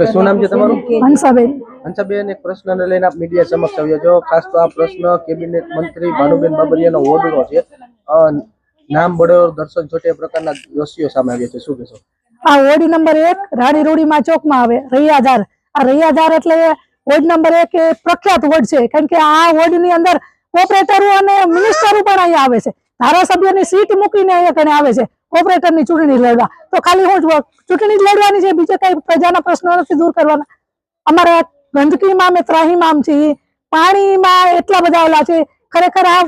Okay શું નામ છે તમારું? હંસાબેન. હંસાબેન એક પ્રશ્નને લઈને આપ મીડિયા સમક્ષ આવ્યો છો. ખાસ તો આ પ્રશ્ન કેબિનેટ મંત્રી ભાનુબેન બાબરિયાનો ઓર્ડરો છે. નામ બળોર દર્શન છોટે પ્રકારના દોષીઓ સામે આવ્યા છે. શું કહેશો? આ વોર્ડ નંબર એક રાણી રોડીમાં ચોકમાં આવે રૈયાધાર આ રૈયાધાર એટલે વોર્ડ નંબર એક એ પ્રખ્યાત વોર્ડ છે. કારણ કે આ વોર્ડની અંદર ઓપરેટરો અને મિનિસ્ટરો પણ અહીંયા આવે છે. ધારાસભ્યની સીટ મૂકીને અહીંયા કણે આવે છે. કોર્પોરેટરની ચૂંટણી લડવા. તો ખાલી હું ચૂંટણી જ લડવાની છે. બીજા કઈ પ્રજાના પ્રશ્નો નથી દૂર કરવાના. અમારે ગંદકીમાં અમે ત્રાહીમામ છીએ પાણીમાં એટલા બધા ઓલા છે. ખરેખર આ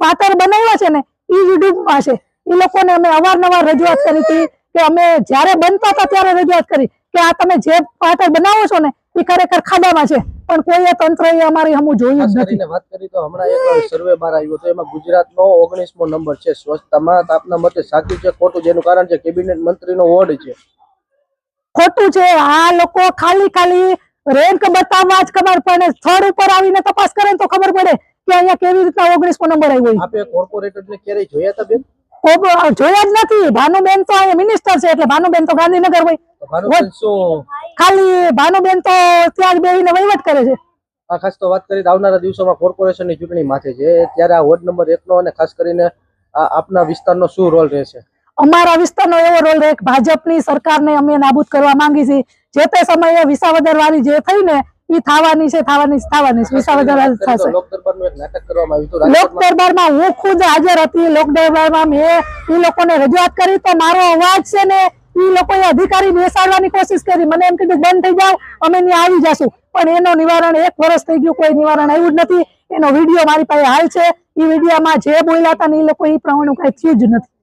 પાતર બનાવ્યા છે ને એ યુટ્યુબમાં છે. એ લોકોને અમે અવારનવાર રજૂઆત કરી હતી કે અમે જ્યારે બનતા હતા ત્યારે રજૂઆત કરી કે આ તમે જે પાતર બનાવો છો ને એ ખરેખર ખાડામાં છે. પણ કોઈ તંત્ર એ અમારી હમું જોયું જ નથી. વાત કરી તો હમણાં એક સર્વે બહાર આવ્યો તો એમાં ગુજરાતનો ઓગણીસમો નંબર છે. સ્વચ્છતામાં આપના મતે સાચું છે ખોટું જેનું કારણ છે કેબિનેટ મંત્રીનો વોર્ડ છે. ખોટું છે. આ લોકો ખાલી ખાલી રેન્ક બતાવવા જ ખબર પડે. સ્થળ ઉપર આવીને તપાસ કરે ને તો ખબર પડે કે અહીંયા કેવી રીતના ઓગણીસમો નંબર આવ્યો આપે કોર્પોરેટરને ક્યારેય જોયા હતા બેન? કોઈ જોયા જ નથી. ભાનુબેન તો અહીંયા મિનિસ્ટર છે એટલે ભાનુબેન તો ગાંધીનગર હોય. ખાલી ભાનુબેન તો ત્યાં બેહીને વહીવટ કરે છે. આ ખાસ તો વાત કરી તો આવનારા દિવસોમાં કોર્પોરેશનની ચૂંટણી માથે છે. ત્યારે આ વોર્ડ નંબર એકનો અને ખાસ કરીને આપના આપના વિસ્તારનો શું રોલ રહેશે? અમારા વિસ્તારનો એવો રોલ રહે ભાજપની સરકારને અમે નાબૂદ કરવા માંગી છીએ. જે તે સમયે વિસાવદર વાળી જે થઈ એ થવાની છે થવાની છે થવાની છે. થશે. લોક રાજકોટમાં. દરબારમાં હું ખુદ હાજર હતી. લોક દરબારમાં મેં એ લોકોને રજૂઆત કરી તો મારો અવાજ છે ને એ લોકોએ અધિકારી બેસાડવાની કોશિશ કરી. મને એમ કીધું બંધ થઈ જાવ અમે ત્યાં આવી જશું. પણ એનો નિવારણ એક વર્ષ થઈ ગયું કોઈ નિવારણ આવ્યું જ નથી. એનો વીડિયો મારી પાસે હાલ છે. એ વિડીયોમાં જે બોલ્યા હતા ને એ લોકો એ પ્રમાણે કઈ થયું જ નથી.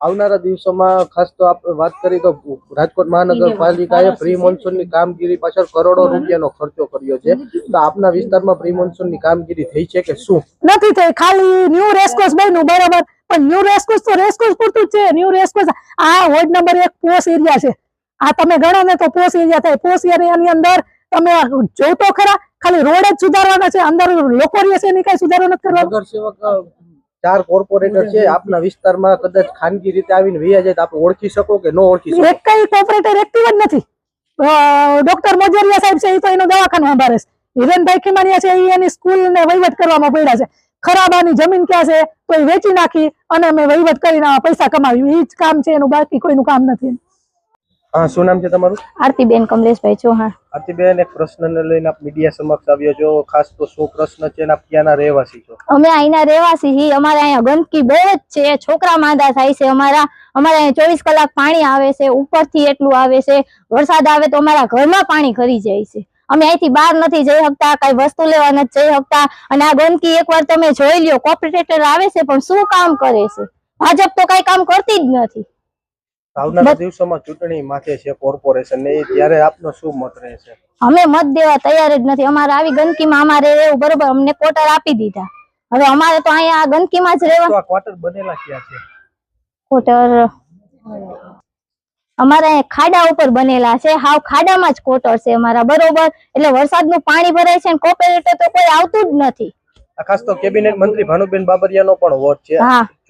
આવનારા દિવસોમાં ખાસ તો આપણે વાત કરી તો રાજકોટ મહાનગરપાલિકાએ પ્રી મોન્સૂનની કામગીરી પાછળ કરોડો રૂપિયાનો ખર્ચો કર્યો છે. તો આપના વિસ્તારમાં પ્રી મોન્સૂનની કામગીરી થઈ છે કે શું? નથી થઈ. ખાલી ન્યુ રેસકોર્સ બન્યું બરાબર. પણ ન્યુ રેસકોર્સ તો રેસકોર્સ પૂરતું જ છે. ન્યુ રેસકોર્સ આ વોર્ડ નંબર એક પોસ એરિયા છે. આ તમે ગણો ને તો પોસ એરિયા થાય. પોસ એરિયાની અંદર તમે જોતો ખરા. ખાલી રોડ જ સુધારવાના છે. અંદર લોકો રહે છે એની કઈ સુધારો નથી કરવાનો. ચાર કોર્પોરેટર છે આપના વિસ્તારમાં કદાચ ખાનગી રીતે આવીને વૈયા જાય તો આપણે ઓળખી શકો કે ન ઓળખી શકો? એક કઈ કોર્પોરેટર એક્ટિવ જ નથી. ડોક્ટર મોજરિયા સાહેબ છે એ તો એનો દવાખાનું સંભાળે છે. હિરેનભાઈ ખીમાણીયા છે એ એની સ્કૂલ ને વહીવટ કરવામાં પડ્યા છે. ખરાબાની જમીન ક્યાં છે તો એ વેચી નાખી અને અમે વહીવટ કરીને પૈસા કમાવ્યું. એ જ કામ છે એનું બાકી કોઈનું કામ નથી. હા શું નામ છે તમારું? આરતીબેન કમલેશભાઈ ચૌહાણ. આરતીબેન એક પ્રશ્નને લઈને આપ મીડિયા સમક્ષ આવ્યો છો. ખાસ તો શું પ્રશ્ન છે અને આપ ક્યાંના રહેવાસી છો? અમે અહીંના રહેવાસી છીએ. અમારે અહીંયા ગંદકી બહુ જ છે. છોકરા માંદા થાય છે. અમારા અમારે અહીંયા ચોવીસ કલાક પાણી આવે છે. ઉપરથી એટલું આવે છે. વરસાદ આવે તો અમારા ઘરમાં પાણી ખરી જાય છે. અમે અહીંથી બહાર નથી જઈ શકતા. કઈ વસ્તુ લેવા નથી જઈ શકતા. અને આ ગંદકી એકવાર તમે જોઈ લ્યો. કોર્પોરેટર આવે છે પણ શું કામ કરે છે? ભાજપ તો કઈ કામ કરતી જ નથી. આવનારા દિવસોમાં ચૂંટણી માથે છે કોર્પોરેશન ને ત્યારે આપનો શું મત રહેશે? અમે મત દેવા તૈયાર જ નથી. અમારે આવી ગંદકીમાં અમારે રહેવું બરોબર. અમને કોટર આપી દીધા. હવે અમારે તો અહીંયા આ ગંદકીમાં જ રહેવા ક્વાર્ટર બનેલા ક્યાં છે? કોટર અમારા અહીંયા ખાડા ઉપર બનેલા છે. હાવ ખાડામાં જ કોટર છે અમારા. બરોબર? એટલે વરસાદનું પાણી ભરાય છે ને કોર્પોરેટર તો કોઈ આવતું જ નથી. ખાસ તો કેબિનેટ મંત્રી ભાનુબેન બાબરિયાનો પણ વોટ છે.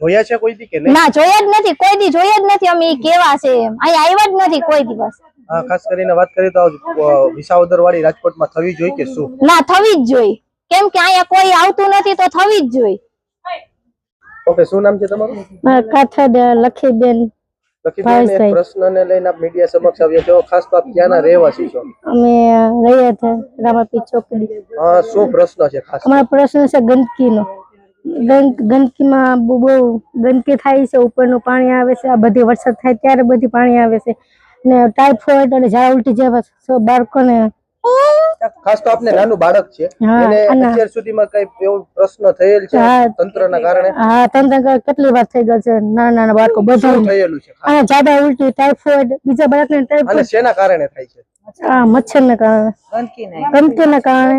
જોયા છે કોઈ દી કે નહીં? ના જોયા જ નથી. કોઈ દી જોયા જ નથી. અમે ઈ કેવા છે અહીં અહીંયા આવ્યા જ નથી કોઈ દિવસ. હા ખાસ કરીને વાત કરીએ તો વિસાવદર વાળી રાજકોટમાં થવી જોઈએ કે શું? ના થવી જ જોઈ કેમ કે અહીંયા કોઈ આવતું નથી તો થવી જ જોઈ ઓકે શું નામ છે તમારું? કાથડ લખીબેન લખીબેન પ્રશ્નને લઈને આપ મીડિયા સમક્ષ આવ્યા છો. ખાસ તો આપ ક્યાંના રહેવાસી છો. અમે રહ્યા હતા રામાપી ચોકડી. હા શું પ્રશ્ન છે ખાસ? અમારો પ્રશ્ન છે ગંદકીનો. ગંદકીમાં બહુ બહુ ગંદકી થાય છે. ઉપરનું પાણી આવે છે. આ બધી વરસાદ થાય ત્યારે બધી પાણી આવે છે. ને ટાઇફોઇડ અને ઝાડા ઉલટી જેવા બાળકોને ખાસ તો આપને નાનું બાળક છે. એને અને- અત્યાર સુધીમાં કઈ એવો પ્રશ્ન થયેલ છે તંત્ર તંત્રના કારણે? હા તંત્ર કેટલી વાર થઈ ગયો છે? નાના નાના બાળકો બધું થયેલું છે? અને ઝાડા ઉલટી ટાઇફોઇડ બીજા બાળકને અને ટાઇફોઇડ શેના કારણે થાય છે? મચ્છર મચ્છરને કારણે. ગંદકીને કારણે.